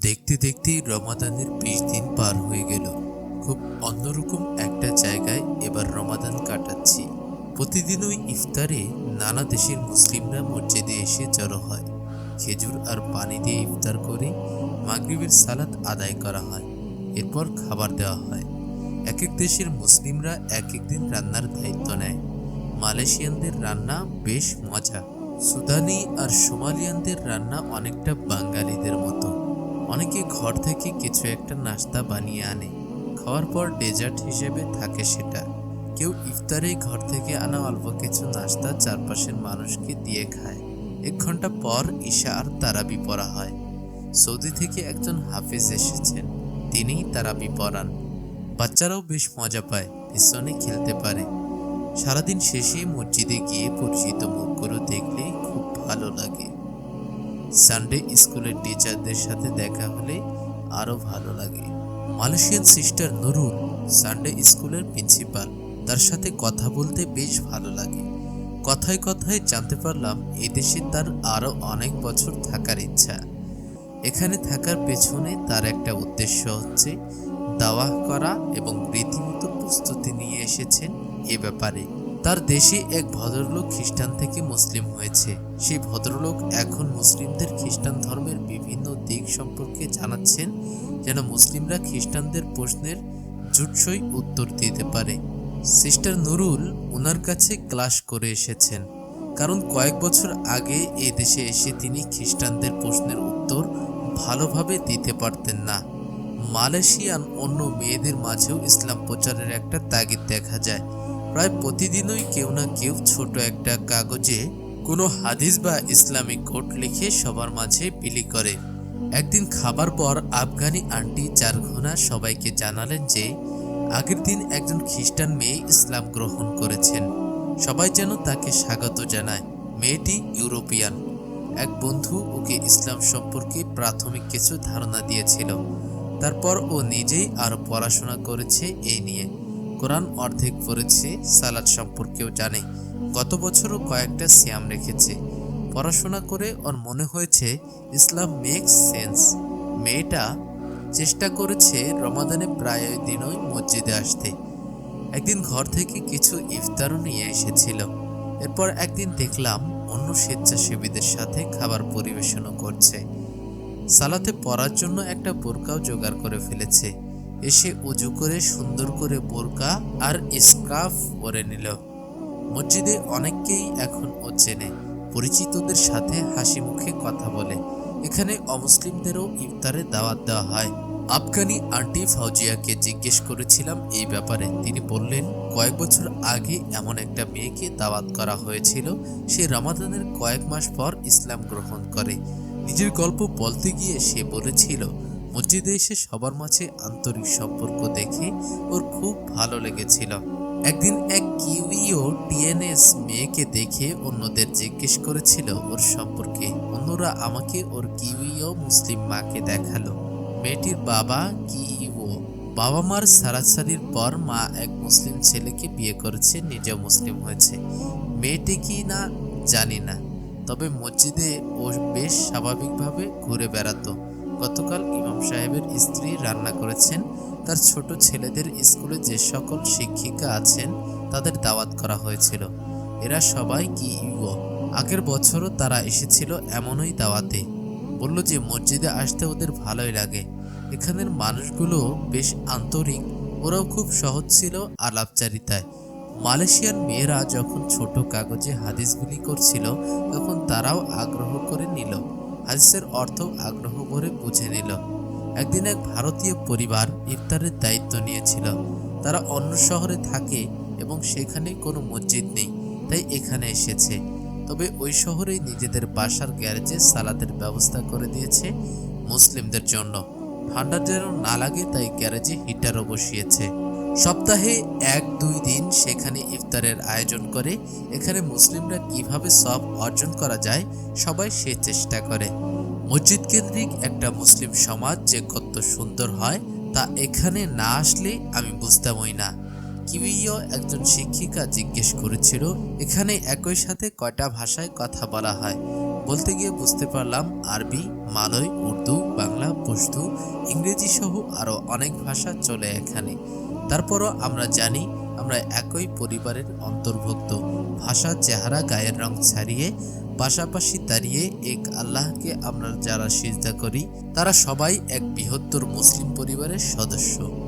দেখতে দেখতেই রমাদানের বিশ দিন পার হয়ে গেল। খুব অন্যরকম একটা জায়গায় এবার রমাদান কাটাচ্ছি। প্রতিদিনই ইফতারে নানা দেশের মুসলিমরা মসজিদে এসে জড়ো হয়। খেজুর আর পানি দিয়ে ইফতার করে মাগরিবের সালাত আদায় করা হয়। এরপর খাবার দেওয়া হয়। এক এক দেশের মুসলিমরা এক এক দিন রান্নার দায়িত্ব নেয়। মালয়েশিয়ানদের রান্না বেশ মজা। সুদানি আর সোমালিয়ানদের রান্না অনেকটা বাঙালিদের মতো। অনেকে ঘর থেকে কিছু একটা নাস্তা বানিয়ে আনে। খাওয়ার পর ডেজার্ট হিসেবে থাকে সেটা। কেউ ইফতারে ঘর থেকে আনা অল্প কিছু নাস্তা চারপাশের মানুষকে দিয়ে খায়। এক ঘণ্টা পর ঈশা আর তারাবি পড়া হয়। সৌদি থেকে একজন হাফিজ এসেছেন। তিনিই তারাবি পড়ান। বাচ্চারাও বেশ মজা পায়, পিছনে খেলতে পারে। সারাদিন শেষে মসজিদে গিয়ে পরিচিত মুখগুলো দেখলে খুব ভালো লাগে। সানডে স্কুলের টিচারদের সাথে দেখা হলে আরও ভালো লাগে। মালয়েশিয়ান সিস্টার নুরুল সানডে স্কুলের প্রিন্সিপাল তার সাথে কথা বলতে বেশ ভালো লাগে। কথায় কথায় জানতে পারলাম এই দেশে তার আরও অনেক বছর থাকার ইচ্ছা। এখানে থাকার পেছনে তার একটা উদ্দেশ্য হচ্ছে দাওয়াহ করা এবং রীতিমতো প্রস্তুতি নিয়ে এসেছেন এ ব্যাপারে। তার দেশে এক ভদ্রলোক খ্রিস্টান থেকে মুসলিম হয়েছে। সেই ভদ্রলোক এখন মুসলিমদের খ্রিস্টান ধর্মের বিভিন্ন দিক সম্পর্কে জানাচ্ছেন, যেন মুসলিমরা খ্রিস্টানদের প্রশ্নের জুটসই উত্তর দিতে পারে। সিস্টার নুরুল ওনার কাছে ক্লাস করে এসেছেন, কারণ কয়েক বছর আগে এই দেশে এসে তিনি খ্রিস্টানদের প্রশ্নের উত্তর ভালোভাবে দিতে পারতেন না। মালয়েশিয়ান অন্য মেয়েদের মাঝেও ইসলাম প্রচারের একটা তাগিদ দেখা যায়। প্রায় প্রতিদিনই কেউ না কেউ ছোট একটা কাগজে কোনো হাদিস বা ইসলামিক কোট লিখে সবার মাঝে বিলি করে। একদিন খাবার পর আফগানি আন্টি চারঘোনা সবাইকে জানালেন যে, আগের দিন একজন খ্রিস্টান মেয়ে ইসলাম গ্রহণ করেছেন। সবাই যেন তাকে স্বাগত জানায়। মেয়েটি ইউরোপিয়ান। এক বন্ধু ওকে ইসলাম সম্পর্কে প্রাথমিক কিছু ধারণা দিয়েছিল। তারপর ও নিজেই আরও পড়াশোনা করেছে এই নিয়ে। কোরআন অর্ধেক পড়েছে, সালাদ সম্পর্কেও জানে। গত বছরও কয়েকটা সিয়াম রেখেছে। পড়াশোনা করে ওর মনে হয়েছে ইসলাম মেক্স সেন্স মেয়েটা চেষ্টা করেছে রমাদানে প্রায় দিনই মসজিদে আসতে। একদিন ঘর থেকে কিছু ইফতারও নিয়ে এসেছিল। এরপর একদিন দেখলাম অন্য স্বেচ্ছাসেবীদের সাথে খাবার পরিবেশনও করছে। সালাতে পড়ার জন্য একটা বোরকাও জোগাড় করে ফেলেছে। এসে উজু করে সুন্দর করে বোরকা আর স্কার্ফ পরে নিল। মসজিদে অনেককেই এখন ও চেনে। পরিচিতদের সাথে হাসি মুখে কথা বলে। এখানে অমুসলিমদেরও ইফতারে দাওয়াত দেওয়া হয়। আফগানি আন্টি ফাউজিয়াকে জিজ্ঞেস করেছিলাম এই ব্যাপারে। তিনি বললেন, কয়েক বছর আগে এমন একটা মেয়েকে দাওয়াত করা হয়েছিল। সে রমাদানের কয়েক মাস পর ইসলাম গ্রহণ করে। নিজের গল্প বলতে গিয়ে সে বলেছিল মসজিদে এসে সবার মাঝে আন্তরিক সম্পর্ক দেখে ওর খুব ভালো লেগেছিল। একদিন এক কিউইও টিএনএস মেয়েকে দেখে অন্যদের জিজ্ঞেস করেছিল ওর সম্পর্কে। অন্যরা আমাকে ওর কিউইও মুসলিম মাকে দেখাল। মেয়েটির বাবা কিইও। বাবা মার সারাসারির পর মা এক মুসলিম ছেলেকে বিয়ে করেছে, নিজেও মুসলিম হয়েছে। মেয়েটি কি না জানি না, তবে মসজিদে ও বেশ স্বাভাবিকভাবে ঘুরে বেড়াতো। গতকাল ইমাম সাহেবের স্ত্রী রান্না করেছেন। তার ছোট ছেলেদের স্কুলে যে সকল শিক্ষিকা আছেন, তাদের দাওয়াত করা হয়েছিল। এরা সবাই কি ইউও? আগের বছরও তারা এসেছিল এমনই দাওয়াতে। বলল যে, মসজিদে আসতে ওদের ভালোই লাগে। এখানের মানুষগুলো বেশ আন্তরিক, ওরাও খুব সহজ ছিল আলাপচারিতায়। মালয়েশিয়ার মেয়েরা যখন ছোট কাগজে হাদিসগুলি করছিল, তখন তারাও আগ্রহ করে নিল। হাদিসের অর্থ আগ্রহ করে বুঝে নিল। একদিন এক ভারতীয় পরিবার ইফতারের দায়িত্ব নিয়েছিল। তারা অন্য শহরে থাকে এবং সেখানে কোনো মসজিদ নেই, তাই এখানে এসেছে। তবে ওই শহরেই নিজেদের বাসার গ্যারেজে সালাদের ব্যবস্থা করে দিয়েছে মুসলিমদের জন্য। ঠান্ডা যেন না লাগে, তাই গ্যারেজে হিটারও বসিয়েছে। সপ্তাহে এক, দুই দিন সেখানে ইফতারের আয়োজন করে। এখানে মুসলিমরা কীভাবে সব অর্জন করা যায়, সবাই সে চেষ্টা করে। মসজিদ কেন্দ্রিক একটা মুসলিম সমাজ যে কত সুন্দর হয়, তা এখানে না আসলে আমি বুঝতামই না। কিউইও একজন শিক্ষিকা জিজ্ঞেস করেছিল, এখানে একই সাথে কয়টা ভাষায় কথা বলা হয়? বলতে গিয়ে বুঝতে পারলাম, আরবি, মালয়, উর্দু, বাংলা, পশতু ইংরেজি সহ আরও অনেক ভাষা চলে এখানে। তারপরও আমরা জানি, আমরা একই পরিবারের অন্তর্ভুক্ত। ভাষা, চেহারা, গায়ের রং ছাড়িয়ে, পাশাপাশি দাঁড়িয়ে এক আল্লাহকে আমরা যারা সিজদা করি, তারা সবাই এক বৃহত্তর মুসলিম পরিবারের সদস্য।